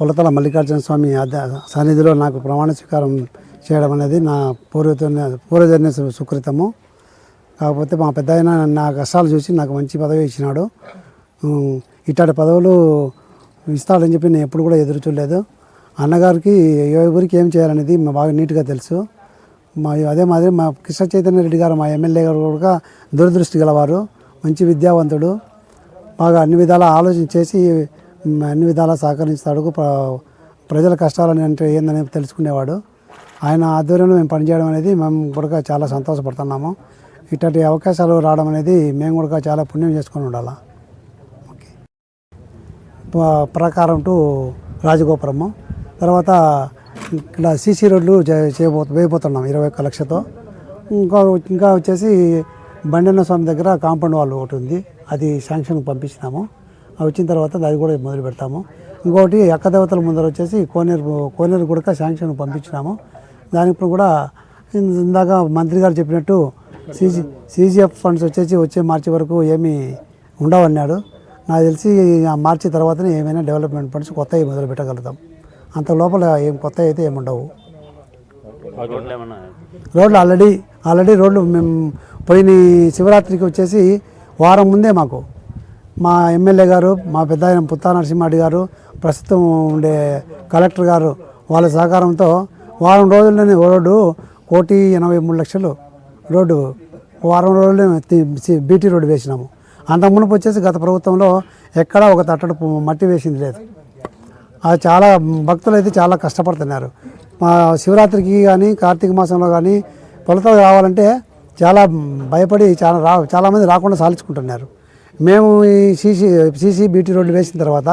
పొలతల మల్లికార్జున స్వామి సన్నిధిలో నాకు ప్రమాణ స్వీకారం చేయడం అనేది నా పూర్వజన్య పూర్వజన్య సు- సుకృతము. కాకపోతే మా పెద్ద ఆయన నా కష్టాలు చూసి నాకు మంచి పదవి ఇచ్చినాడు. ఉమ్, ఇట్లాంటి పదవులు ఇస్తాడని చెప్పి నేను ఎప్పుడు కూడా ఎదురు చూడలేదు. అన్నగారికి ఎవరికి ఏం చేయాలనేది బాగా నీట్గా తెలుసు. మా అదే మాదిరి మా కృష్ణ చైతన్య రెడ్డి గారు మా ఎమ్మెల్యే గారు కూడా దురదృష్టి గలవారు. మంచి విద్యావంతుడు. బాగా అన్ని విధాలా ఆలోచన చేసి అన్ని విధాలా సహకరిస్తాడు. ప్రజల కష్టాలని అంటే ఏందని తెలుసుకునేవాడు. ఆయన ఆధ్వర్యంలో మేము పనిచేయడం అనేది మేము కూడా చాలా సంతోషపడుతున్నాము. ఇట్లాంటి అవకాశాలు రావడం అనేది మేము కూడా చాలా పుణ్యం చేసుకొని ఉండాలి. ఓకే. ప్రకారం టు రాజగోపురము. తర్వాత ఇక్కడ సీసీ రోడ్లు చే- చేయబో వేయబోతున్నాం ఇరవై ఒక్క లక్షతో. ఇంకా ఇంకా వచ్చేసి బండన్న స్వామి దగ్గర కాంపౌండ్ వాల్ ఒకటి ఉంది. అది శాంక్షన్ పంపించినాము వచ్చిన తర్వాత అది కూడా మొదలు పెడతాము. ఇంకొకటి అక్కదేవతల ముందర వచ్చేసి కోనేరు కోనేరు కూడా శాంక్షన్ పంపించినాము. దానికి కూడా ఇందాక మంత్రి గారు చెప్పినట్టు సీజీ సీజీఎఫ్ ఫండ్స్ వచ్చేసి వచ్చే మార్చి వరకు ఏమీ ఉండవన్నాడు. నాకు తెలిసి ఆ మార్చి తర్వాతనే ఏమైనా డెవలప్మెంట్ ఫండ్స్ కొత్తవి మొదలు పెట్టగలుగుతాం. అంత లోపల ఏం కొత్త అయితే ఏముండవు రోడ్లు ఆల్రెడీ ఆల్రెడీ రోడ్లు మేము పోయిన శివరాత్రికి వచ్చేసి వారం ముందే మాకు. మా ఎమ్మెల్యే గారు మా పెద్ద ఆయన పుత్తా నరసింహారెడ్డి గారు ప్రస్తుతం ఉండే కలెక్టర్ గారు వాళ్ళ సహకారంతో వారం రోజుల్లోనే రోడ్డు కోటి ఎనభై మూడు లక్షలు రోడ్డు వారం రోజుల్లోనే బీటీ రోడ్డు వేసినాము. అంత మునుపు వచ్చేసి గత ప్రభుత్వంలో ఎక్కడా ఒక తట్టడు మట్టి వేసింది లేదు. అది చాలా భక్తులు అయితే చాలా కష్టపడుతున్నారు. మా శివరాత్రికి కానీ కార్తీక మాసంలో కానీ పొలతలు రావాలంటే చాలా భయపడి చాలా రా చాలామంది రాకుండా సాధించుకుంటున్నారు. మేము ఈ సీసీ సీసీ బీటీ రోడ్డు వేసిన తర్వాత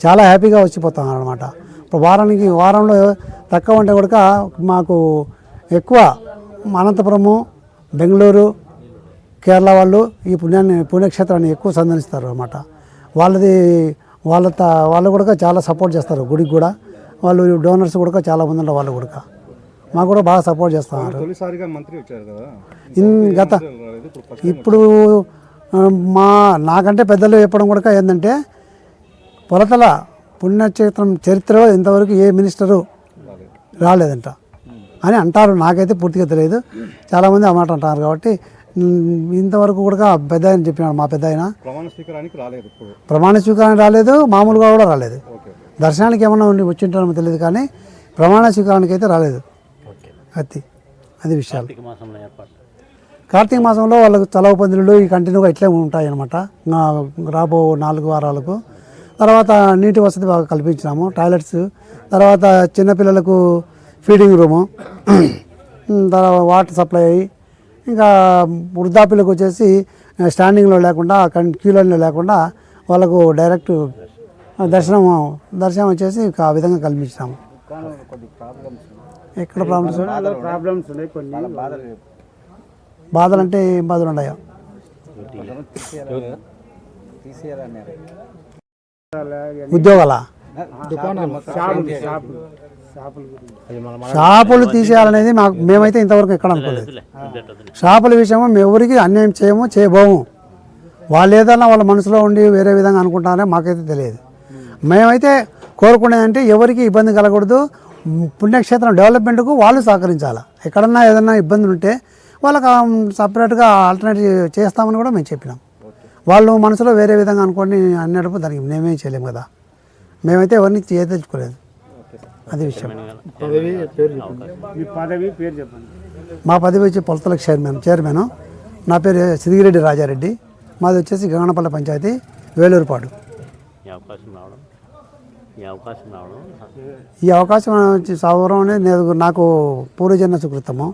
చాలా హ్యాపీగా వచ్చిపోతాం అనమాట ఇప్పుడు వారానికి వారంలో తక్కువ అంటే కూడా మాకు ఎక్కువ అనంతపురము బెంగళూరు కేరళ వాళ్ళు ఈ పుణ్యాన్ని పుణ్యక్షేత్రాన్ని ఎక్కువ సందర్శిస్తారు అన్నమాట. వాళ్ళది వాళ్ళ త- వాళ్ళు కూడా చాలా సపోర్ట్ చేస్తారు గుడికి కూడా. వాళ్ళు డోనర్స్ కూడా చాలా మంది ఉన్నారు వాళ్ళు కూడా. మాకు కూడా బాగా సపోర్ట్ చేస్తున్నారు గత ఇప్పుడు మా నాకంటే పెద్దలు చెప్పడం కూడా ఏంటంటే పొలతల పుణ్యక్షేత్రం చరిత్రలో ఇంతవరకు ఏ మినిస్టరు రాలేదంట. అని అంటారు. నాకైతే పూర్తిగా తెలియదు. చాలామంది ఆ మాట అంటారు కాబట్టి ఇంతవరకు కూడా పెద్ద ఆయన చెప్పినాడు మా పెద్ద ఆయన. ప్రమాణ స్వీకారానికి రాలేదు ఇప్పుడు. ప్రమాణ స్వీకారం రాలేదు. మామూలుగా కూడా రాలేదు. ఓకే. దర్శనానికి ఏమన్నా ఉండి వచ్చింటారో తెలియదు కానీ ప్రమాణ స్వీకారానికి అయితే రాలేదు. అది అది విషయాలు. కార్తీక మాసంలో వాళ్ళకు చలవ పందిళ్ళు ఈ కంటిన్యూగా ఇట్లే ఉంటాయి అనమాట రాబో నాలుగు వారాలకు. తర్వాత నీటి వసతి బాగా కల్పించినాము టాయిలెట్స్. తర్వాత చిన్నపిల్లలకు ఫీడింగ్ రూము. తర్వాత వాటర్ సప్లై ఇంకా వృద్ధాప్యులకు వచ్చేసి స్టాండింగ్లో లేకుండా కన్ క్యూలైన్లో లేకుండా వాళ్ళకు డైరెక్ట్ దర్శనం దర్శనం వచ్చేసి ఆ విధంగా కల్పించినాము. ఎక్కడ ప్రాబ్లమ్స్ ప్రాబ్లమ్స్ ఉన్నాయి కొన్ని. బాధలు అంటే ఏం బాధలు ఉన్నాయా ఉద్యోగాల? షాపులు తీసేయాలనేది మాకు మేమైతే ఇంతవరకు ఎక్కడ అనుకోలేదు. షాపుల విషయము మేము ఎవరికి అన్యాయం చేయము చేయబోము. వాళ్ళు ఏదన్నా వాళ్ళ మనసులో ఉండి వేరే విధంగా అనుకుంటారనే మాకైతే తెలియదు. మేమైతే కోరుకునేదంటే ఎవరికి ఇబ్బంది కలగకూడదు. పుణ్యక్షేత్రం డెవలప్మెంట్కు వాళ్ళు సహకరించాలి. ఎక్కడన్నా ఏదన్నా ఇబ్బందులు ఉంటే వాళ్ళకి సపరేట్గా ఆల్టర్నేటివ్ చేస్తామని కూడా మేము చెప్పినాం. వాళ్ళు మనసులో వేరే విధంగా అనుకోండి అన్నప్పుడు దానికి మేమేం చేయలేము కదా. మేమైతే ఎవరిని చేయదలుచుకోలేదు అది విషయం. మీ పదవి పేరు చెప్పండి. మా పదవి వచ్చి పొలతలకు చైర్మన్ చైర్మన్. నా పేరు సిరిగిరెడ్డి రాజారెడ్డి. మాది వచ్చేసి గంగనపల్లి పంచాయతీ వేలూరుపాడు. ఈ అవకాశం రావడం. ఈ అవకాశం రావడం. ఈ అవకాశం వచ్చి సౌరం అనేది నేను నాకు పూర్వజన్మ సుకృతము.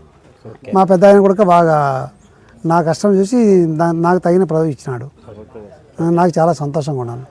మా పెద్ద ఆయన కూడా బాగా నా కష్టం చూసి నాకు తగిన పదవి ఇచ్చినాడు. నాకు చాలా సంతోషంగా ఉన్నాను.